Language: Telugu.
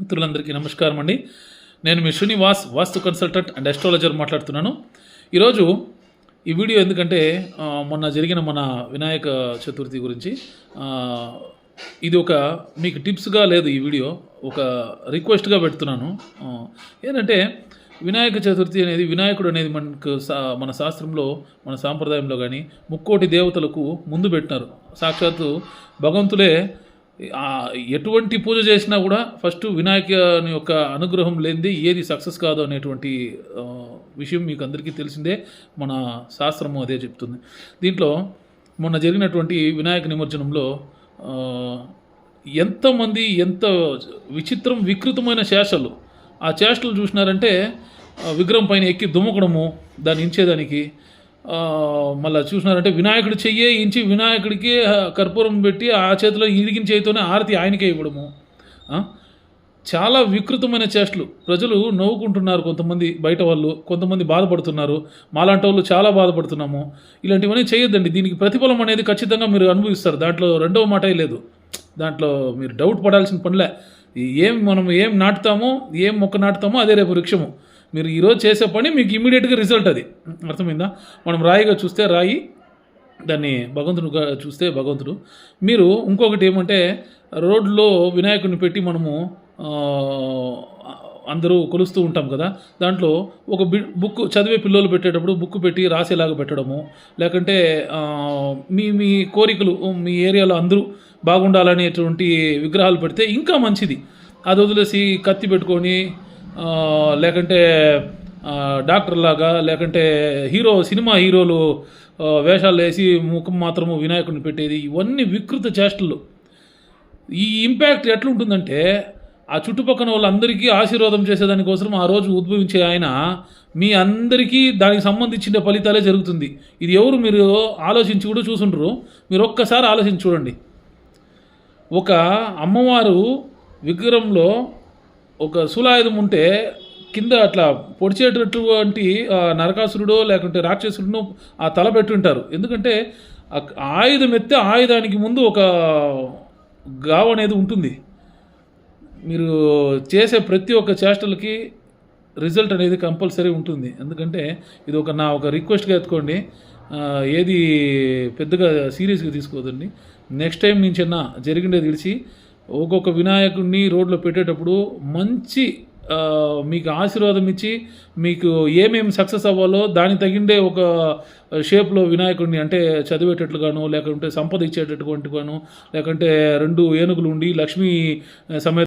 మిత్రులందరికీ నమస్కారం అండి. నేను మీ Srinivas vastu consultant and astrologer మాట్లాడుతున్నాను. ఈరోజు ఈ వీడియో ఎందుకంటే మొన్న జరిగిన మన వినాయక చతుర్థి గురించి ఇది ఒక మీకు టిప్స్గా లేదు ఈ వీడియో ఒక రిక్వెస్ట్గా పెడుతున్నాను. ఏంటంటే వినాయక చతుర్థి అనేది వినాయకుడు అనేది మనకు సా మన శాస్త్రంలో మన సాంప్రదాయంలో కానీ ముక్కోటి దేవతలకు ముందు పెట్టినారు. సాక్షాత్తు భగవంతులే ఎటువంటి పూజ చేసినా కూడా ఫస్ట్ వినాయకుని యొక్క అనుగ్రహం లేనిది ఏది సక్సెస్ కాదు అనేటువంటి విషయం మీకు అందరికీ తెలిసిందే. మన శాస్త్రము అదే చెప్తుంది. దీంట్లో మొన్న జరిగినటువంటి వినాయక నిమజ్జనంలో ఎంతమంది ఎంత విచిత్రం వికృతమైన చేష్టలు. ఆ చేష్టలు చూసినారంటే విగ్రహం పైన ఎక్కి దుమ్మకడము దాన్ని ఇంచేదానికి మళ్ళా చూసినారంటే వినాయకుడు చెయ్యే ఇంచి వినాయకుడికి కర్పూరం పెట్టి ఆ చేతిలో ఇరిగిన చేతితోనే ఆరతి ఆయనకే ఇవ్వడము. చాలా వికృతమైన చేష్టలు. ప్రజలు నవ్వుకుంటున్నారు కొంతమంది బయట వాళ్ళు కొంతమంది బాధపడుతున్నారు. మాలాంటి వాళ్ళు చాలా బాధపడుతున్నాము. ఇలాంటివన్నీ చేయొద్దండి. దీనికి ప్రతిఫలం అనేది ఖచ్చితంగా మీరు అనుభవిస్తారు. దాంట్లో రెండవ మాటే లేదు. దాంట్లో మీరు డౌట్ పడాల్సిన పనిలే. ఏం మనం ఏం నాటుతామో ఏం మొక్క నాటుతామో అదే రేపు వృక్షము. మీరు ఈరోజు చేసే పని మీకు ఇమీడియట్గా రిజల్ట్ అది. అర్థమైందా? మనం రాయిగా చూస్తే రాయి దాన్ని భగవంతుడుగా చూస్తే భగవంతుడు. మీరు ఇంకొకటి ఏమంటే రోడ్లో వినాయకుడిని పెట్టి మనము అందరూ కొలుస్తూ ఉంటాం కదా. దాంట్లో ఒక బి బుక్ చదివే పిల్లలు పెట్టేటప్పుడు బుక్ పెట్టి రాసేలాగా పెట్టడము లేకంటే మీ మీ కోరికలు మీ ఏరియాలో అందరూ బాగుండాలనేటువంటి విగ్రహాలు పెడితే ఇంకా మంచిది. అది వదిలేసి కత్తి పెట్టుకొని లేకంటే డాక్టర్ లాగా లేకంటే హీరో సినిమా హీరోలు వేషాలు వేసి ముఖం మాత్రము వినాయకుడిని పెట్టేది ఇవన్నీ వికృత చేష్టలు. ఈ ఇంపాక్ట్ ఎట్లుంటుందంటే ఆ చుట్టుపక్కల వాళ్ళందరికీ ఆశీర్వాదం చేసేదానికోసం ఆ రోజు ఉద్భవించే ఆయన మీ అందరికీ దానికి సంబంధించిన ఫలితాలే జరుగుతుంది. ఇది ఎవరు మీరు ఆలోచించి కూడా చూసుంటారు మీరు ఒక్కసారి ఆలోచించి చూడండి. ఒక అమ్మవారు విగ్రహంలో ఒక శూలాయుధం ఉంటే కింద అట్లా పొడిచేటటువంటి నరకాసురుడో లేకుంటే రాక్షసుడినో ఆ తల పెట్టుంటారు. ఎందుకంటే ఆయుధం ఎత్తే ఆయుధానికి ముందు ఒక గావ అనేది ఉంటుంది. మీరు చేసే ప్రతి ఒక్క చేష్టలకి రిజల్ట్ అనేది కంపల్సరీ ఉంటుంది. ఎందుకంటే ఇది ఒక నా ఒక రిక్వెస్ట్గా ఎత్తుకోండి. ఏది పెద్దగా సీరియస్గా తీసుకోవద్దండి నెక్స్ట్ టైం నుంచైనా జరిగిండే తెలిసి ఒక్కొక్క వినాయకుడిని రోడ్లో పెట్టేటప్పుడు మంచి మీకు ఆశీర్వాదం ఇచ్చి మీకు ఏమేమి సక్సెస్ అవ్వాలో దానికి తగిండే ఒక షేప్లో వినాయకుడిని అంటే చదివేటట్లుగాను లేకుంటే సంపద ఇచ్చేటటువంటి గాను లేకుంటే రెండు ఏనుగులు ఉండి లక్ష్మీ సమేత